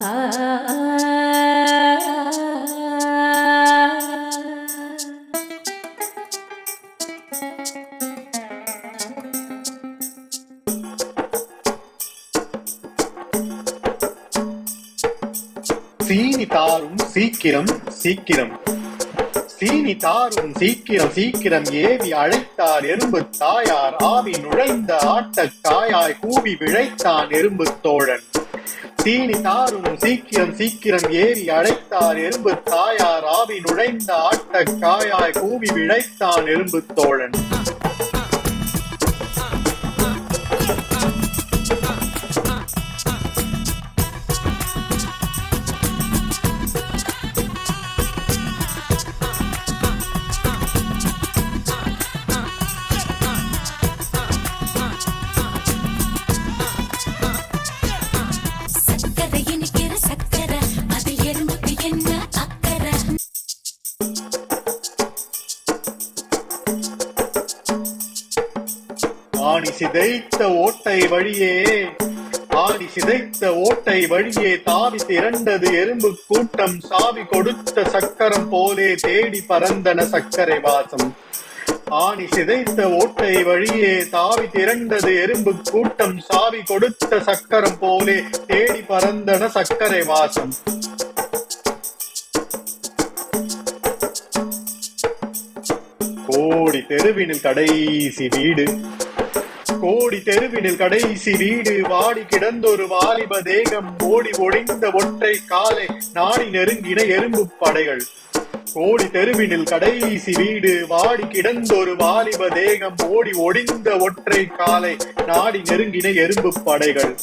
சீனி தாரும் சீக்கிரம் சீக்கிரம். சீனி தாரும் சீக்கிரம் சீக்கிரம் ஏவி அழைத்தார் எறும்பு தாயார். ஆவி நுழைந்த ஆட்டக் காயாய் கூவி விழைத்தான் எறும்பு தோழன். சீனி தாரும் சீக்கிரம் சீக்கிரம் ஏறி அடைத்தார் எறும்பு தாயார் ஆவி நுழைந்த ஆட்டக் காயாய் கூவி விழைத்தான் எறும்பு தோழன். ஆணி சிதைத்த ஓட்டை வழியே ஆணி சிதைத்த ஓட்டை வழியே தாவி திரண்டது எறும்பு கூட்டம். சாவி கொடுத்த சக்கரம் போலே தேடி பறந்தன சக்கரை வாசம். ஆணி சிதைத்த ஓட்டை வழியே தாவி திரண்டது எறும்பு கூட்டம். சாவி கொடுத்த சக்கரம் போலே தேடி பறந்தன சக்கரை வாசம். கோடி தெருவினில் கடைசி வீடு. கோடி தெருவினில் கடைசி வீடு வாடி கிடந்தொரு வாலிப தேகம் ஓடி ஒடிந்த ஒற்றை காலை நாடி நெருங்கின எறும்பு படைகள். கோடி தெருவினில் கடைசி வீடு வாடி கிடந்தொரு வாலிப தேகம் ஓடி ஒடிந்த ஒற்றை காலை நாடி நெருங்கின எறும்பு படைகள்.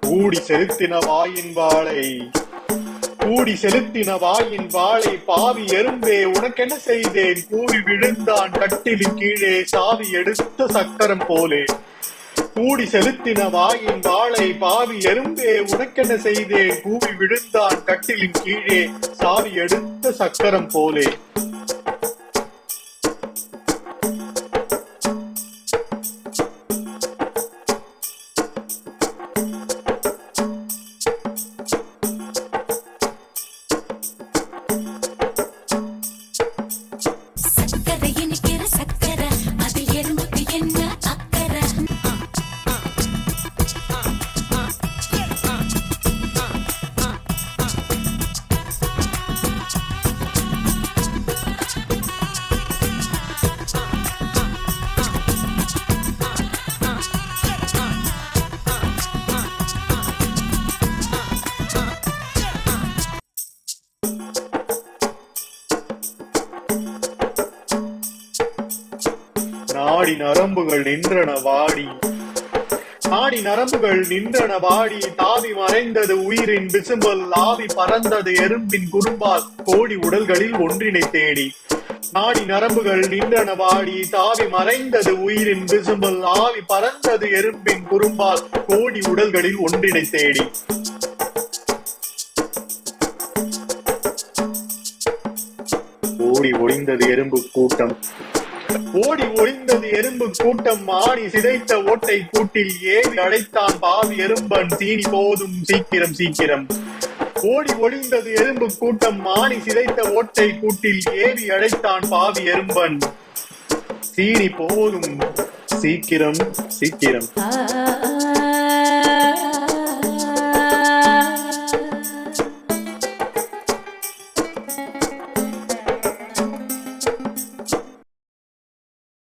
கூடி செலுத்தின வாயின் வாழை கூடி செலுத்தின வாயின் வாளை பாவி எறும்பே உனக்கென்ன செய்தேன்? கூவி விழுந்தான் கட்டிலின் கீழே சாவி எடுத்த சக்கரம் போலே. கூடி செலுத்தின வாயின் வாளை பாவி எறும்பே உனக்கென்ன செய்தேன்? கூவி விழுந்தான் கட்டிலின் கீழே சாவி எடுத்த சக்கரம் போலே. நாடி நரம்புகள் நின்றன வாடி. நாடி நரம்புகள் நின்றன வாடி. தாவி மறைந்தது உயிரின் விசும்பல் ஆவி பறந்தது எறும்பின் குறும்பால் கோடி உடல்களில் ஒன்றினை தேடி. நாடி நரம்புகள் நின்றன வாடி. தாவி மறைந்தது உயிரின் விசும்பல் ஆவி பறந்தது எறும்பின் குறும்பால் கோடி உடல்களில் ஒன்றினை தேடி. ஓடி ஒளிந்தது எறும்பு கூட்டம். ஓடி ஒளிந்தது எறும்பு கூட்டம் ஆடி சிதைத்த ஓட்டை கூட்டில் ஏறி அடைத்தான் பாவி எறும்பன். சீனி போதும் சீக்கிரம் சீக்கிரம். ஓடி ஒளிந்தது எறும்பு கூட்டம் மாணி சிதைத்த ஓட்டை கூட்டில் ஏவி அடைத்தான் பாவி எறும்பன். சீனி போதும் சீக்கிரம் சீக்கிரம். ஆ.